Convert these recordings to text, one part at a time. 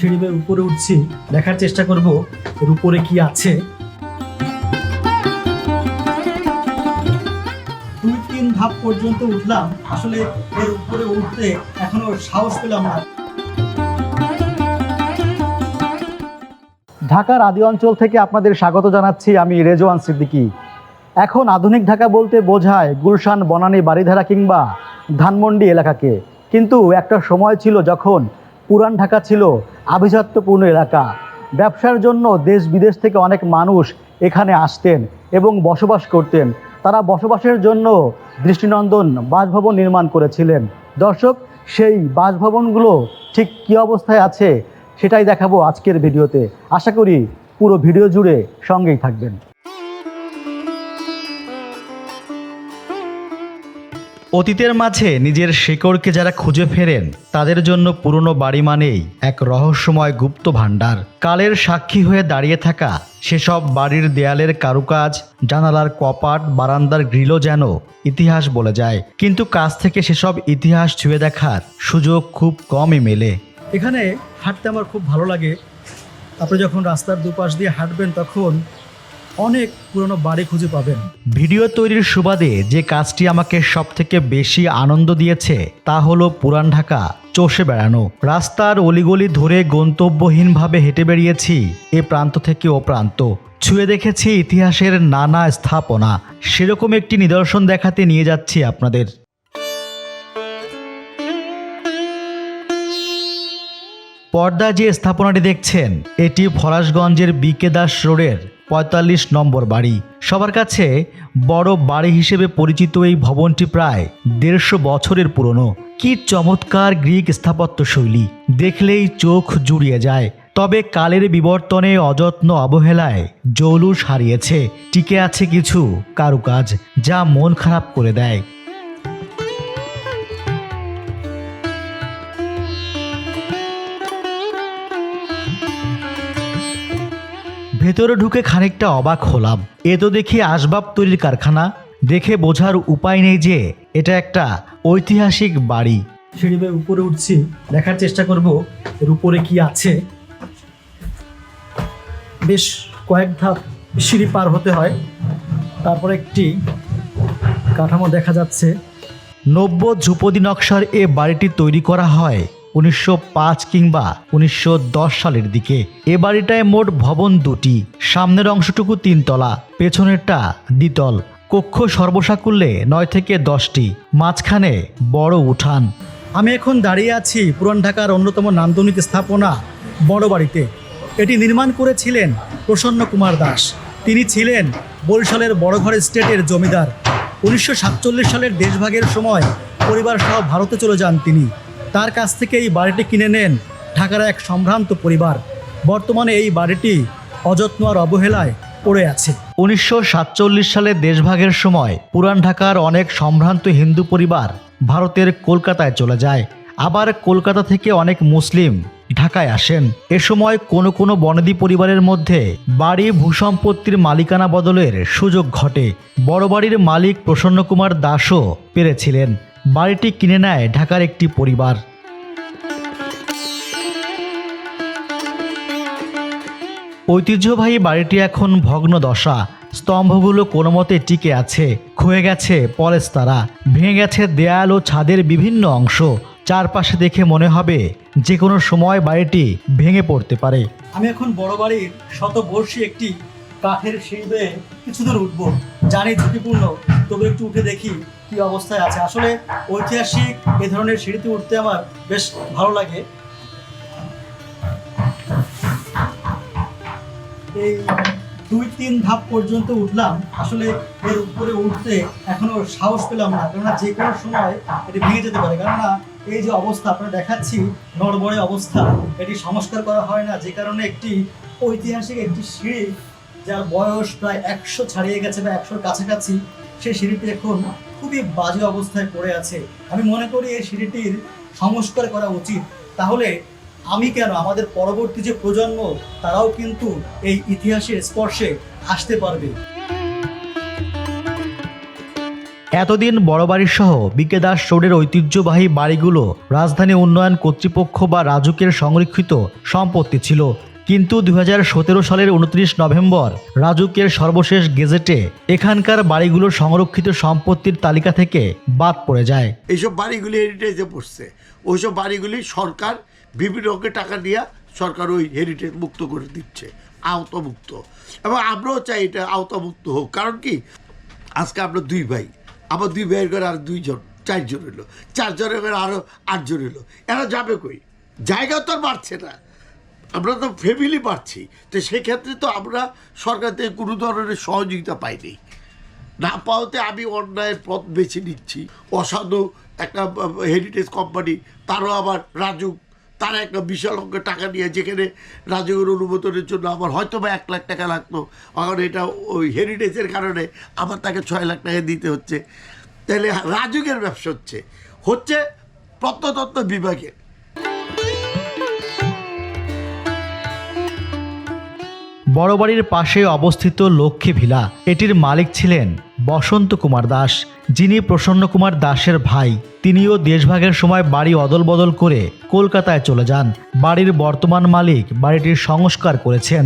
সিঁড়ি বেয়ে উপরে উঠছি, দেখার চেষ্টা করব এর উপরে কি আছে। দুই তিন ধাপ পর্যন্ত উঠলাম, আসলে এর উপরে উঠতে এখনও সাহস পেলাম না। ঢাকার আদি অঞ্চল থেকে আপনাদের স্বাগত জানাচ্ছি আমি রেজওয়ান সিদ্দিকী। এখন আধুনিক ঢাকা বলতে বোঝায় গুলশান, বনানী বাড়িধারা কিংবা ধানমন্ডি এলাকাকে। কিন্তু একটা সময় ছিল যখন পুরান ঢাকা ছিল আভিজাত্যপূর্ণ এলাকা। ব্যবসার জন্য দেশ বিদেশ থেকে অনেক মানুষ এখানে আসতেন এবং বসবাস করতেন। তারা বসবাসের জন্য দৃষ্টিনন্দন বাসভবন নির্মাণ করেছিলেন। দর্শক, সেই বাসভবনগুলো ঠিক কী অবস্থায় আছে সেটাই দেখাবো আজকের ভিডিওতে। আশা করি পুরো ভিডিও জুড়ে সঙ্গেই থাকবেন। অতীতের মাঝে নিজের শেকড়কে যারা খুঁজে ফেরেন, তাদের জন্য পুরনো বাড়ি মানেই এক রহস্যময় গুপ্ত ভাণ্ডার। কালের সাক্ষী হয়ে দাঁড়িয়ে থাকা সেসব বাড়ির দেয়ালের কারুকাজ, জানালার কপাট, বারান্দার গ্রিলও যেন ইতিহাস বলে যায়। কিন্তু কাছ থেকে সেসব ইতিহাস ছুঁয়ে দেখার সুযোগ খুব কমই মেলে। এখানে হাঁটতে আমার খুব ভালো লাগে। আপনি যখন রাস্তার দুপাশ দিয়ে হাঁটবেন, তখন অনেক পুরনো বাড়ি খুঁজে পাবেন। ভিডিও তৈরির সুবাদে যে কাজটি আমাকে সব থেকে বেশি আনন্দ দিয়েছে, তা হলো পুরান ঢাকা, চষে বেড়ানো। রাস্তার অলিগলি ধরে গন্তব্যহীনভাবে হেঁটে বেরিয়েছি, এ প্রান্ত থেকে ও প্রান্ত। ছুঁয়ে দেখেছি ইতিহাসের নানা স্থাপনা। সেরকম একটি নিদর্শন দেখাতে নিয়ে যাচ্ছি আপনাদের। পর্দা যে স্থাপনাটি দেখছেন, এটি ফরাসগঞ্জের বিকে দাস রোডের। পঁয়তাল্লিশ নম্বর বাড়ি। সবার কাছে বড় বাড়ি হিসেবে পরিচিত এই ভবনটি প্রায় দেড়শো বছরের পুরনো। কি চমৎকার গ্রিক স্থাপত্য শৈলী দেখলেই চোখ জুড়িয়ে যায়। তবে কালের বিবর্তনে অযত্ন অবহেলায় জৌলুস হারিয়েছে। টিকে আছে কিছু কারুকাজ যা মন খারাপ করে দেয়। ভেতরে ঢুকে খানিকটা অবাক হলাম। এ তো দেখি আসবাব তৈরির কারখানা। দেখে বোঝার উপায় নেই যে এটা একটা ঐতিহাসিক বাড়ি। সিঁড়ি উপরে উঠছি দেখার চেষ্টা করব এর উপরে কি আছে। বেশ কয়েক ধাপ সিঁড়ি পার হতে হয়। তারপর একটি কাঠামো দেখা যাচ্ছে। নব্য ধ্রুপদী নকশার এ বাড়িটি তৈরি করা হয় উনিশশো পাঁচ কিংবা উনিশশো দশ সালের দিকে। এ বাড়িটায় মোট ভবন দুটি। সামনের অংশটুকু তিনতলা, পেছনেরটা দ্বিতল। কক্ষ সর্বসাকুল্যে নয় থেকে দশটি। মাঝখানে বড় উঠান। আমি এখন দাঁড়িয়ে আছি পুরান ঢাকার অন্যতম নান্দনিক স্থাপনা বড় বাড়িতে। এটি নির্মাণ করেছিলেন প্রসন্ন কুমার দাস। তিনি ছিলেন বরিশালের বড়ঘর স্টেটের জমিদার। উনিশশো সাতচল্লিশ সালের দেশভাগের সময় পরিবার সহ ভারতে চলে যান তিনি। তার কাছ থেকে এই বাড়িটি কিনে নেন ঢাকার এক সম্ভ্রান্ত পরিবার। বর্তমানে এই বাড়িটি অযত্ন আর অবহেলায় পড়ে আছে। উনিশশো সাতচল্লিশ সালে দেশভাগের সময় পুরান ঢাকার অনেক সম্ভ্রান্ত হিন্দু পরিবার ভারতের কলকাতায় চলে যায়। আবার কলকাতা থেকে অনেক মুসলিম ঢাকায় আসেন। এ সময় কোনো কোনো বনেদি পরিবারের মধ্যে বাড়ি ভূসম্পত্তির মালিকানা বদলের সুযোগ ঘটে। বড় বাড়ির মালিক প্রসন্ন কুমার দাসও পেরেছিলেন। বাড়িটি কিনে নেয় ঢাকার একটি পরিবার। ঐতিহ্যবাহী বাড়িটি এখন ভগ্ন দশা। স্তম্ভগুলো কোনো মতে টিকে আছে, ক্ষয়ে গেছে পলেস্তারা ভেঙে গেছে দেয়াল ও ছাদের বিভিন্ন অংশ। চারপাশে দেখে মনে হবে যে কোনো সময় বাড়িটি ভেঙে পড়তে পারে। আমি এখন বড় বাড়ির শতবর্ষী একটি কাঠের সিঁড়ি কিছু দূর উঠবো। জানি ঝুঁকিপূর্ণ, তবে একটু উঠে দেখি কি অবস্থায় আছে। আসলে ঐতিহাসিক এ ধরনের সিঁড়িতে উঠতে আমার বেশ ভালো লাগে। এই দুই তিন ধাপ পর্যন্ত উঠলাম। আসলে এর উপরে উঠতে এখনও সাহস পেলাম না, কেননা যে কোনো সময় এটি ভেঙে যেতে পারে। কেননা এই যে অবস্থা, আপনারা দেখাচ্ছি নড়বড়ে অবস্থা, এটি সংস্কার করা হয় না। যে কারণে একটি ঐতিহাসিক একটি সিঁড়ি যার বয়স প্রায় একশো ছাড়িয়ে গেছে বা একশোর কাছাকাছি, সেই সিঁড়িটি এখন খুবই বাজে অবস্থায় পড়ে আছে। আমি মনে করি এই সিঁড়িটির সংস্কার করা উচিত। তাহলে আমি কেন আমাদের পরবর্তী যে প্রজন্ম, তারাও কিন্তু এই ইতিহাসের স্পর্শে আসতে পারবে। এতদিন বড় বাড়ির সহ বিকে দাস রোডের ঐতিহ্যবাহী বাড়িগুলো রাজধানী উন্নয়ন কর্তৃপক্ষ বা রাজুকের সংরক্ষিত সম্পত্তি ছিল। কিন্তু দুই হাজার সতেরো সালের উনত্রিশ নভেম্বর রাজুকের সর্বশেষ গেজেটে এখানকার বাড়িগুলো সংরক্ষিত সম্পত্তির তালিকা থেকে বাদ পড়ে যায়। এইসব বাড়িগুলি হেরিটেজে পড়ছে। ওইসব বাড়িগুলি সরকার বিভিন্ন রকমের টাকা দিয়ে সরকার ওই হেরিটেজ মুক্ত করে দিচ্ছে, আওতামুক্ত। এবং আমরাও চাই এটা আওতামুক্ত হোক। কারণ কি? আজকে আমরা দুই ভাই। আমার দুই ভাইয়ের ঘরে আর দুইজন, চারজন এলো। চারজনের ঘরে আরও আটজন এলো। এরা যাবে কই? জায়গা তো আর বাড়ছে না। আমরা তো ফ্যামিলি পাচ্ছি। তো সেক্ষেত্রে তো আমরা সরকার থেকে কোনো ধরনের সহযোগিতা পাইনি। না পাওয়াতে আমি অন্যায়ের পথ বেছে নিচ্ছি। অসাধু একটা হেরিটেজ কোম্পানি তারও আবার রাজুক তারা একটা বিশাল অঙ্কের টাকা নিয়ে যেখানে রাজুকের অনুমোদনের জন্য আমার হয়তো বা এক লাখ টাকা লাগতো। এখন এটা ওই হেরিটেজের কারণে আমার তাকে ছয় লাখ টাকা দিতে হচ্ছে। তাহলে রাজুকের ব্যবসা হচ্ছে। হচ্ছে প্রত্নতত্ত্ব বিভাগের। বড় বাড়ির পাশে অবস্থিত লক্ষ্মী ভিলা। এটির মালিক ছিলেন বসন্ত কুমার দাস, যিনি প্রসন্ন কুমার দাসের ভাই। তিনিও দেশভাগের সময় বাড়ি অদল বদল করে কলকাতায় চলে যান। বাড়ির বর্তমান মালিক বাড়িটির সংস্কার করেছেন।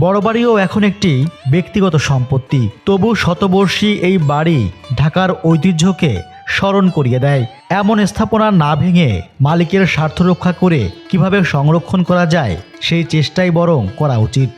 বড় বাড়িও এখন একটি ব্যক্তিগত সম্পত্তি। তবু শতবর্ষী এই বাড়ি ঢাকার ঐতিহ্যকে স্মরণ করিয়ে দেয়। এমন স্থাপনা না ভেঙে মালিকের স্বার্থ রক্ষা করে কীভাবে সংরক্ষণ করা যায়, সেই চেষ্টাই বরং করা উচিত।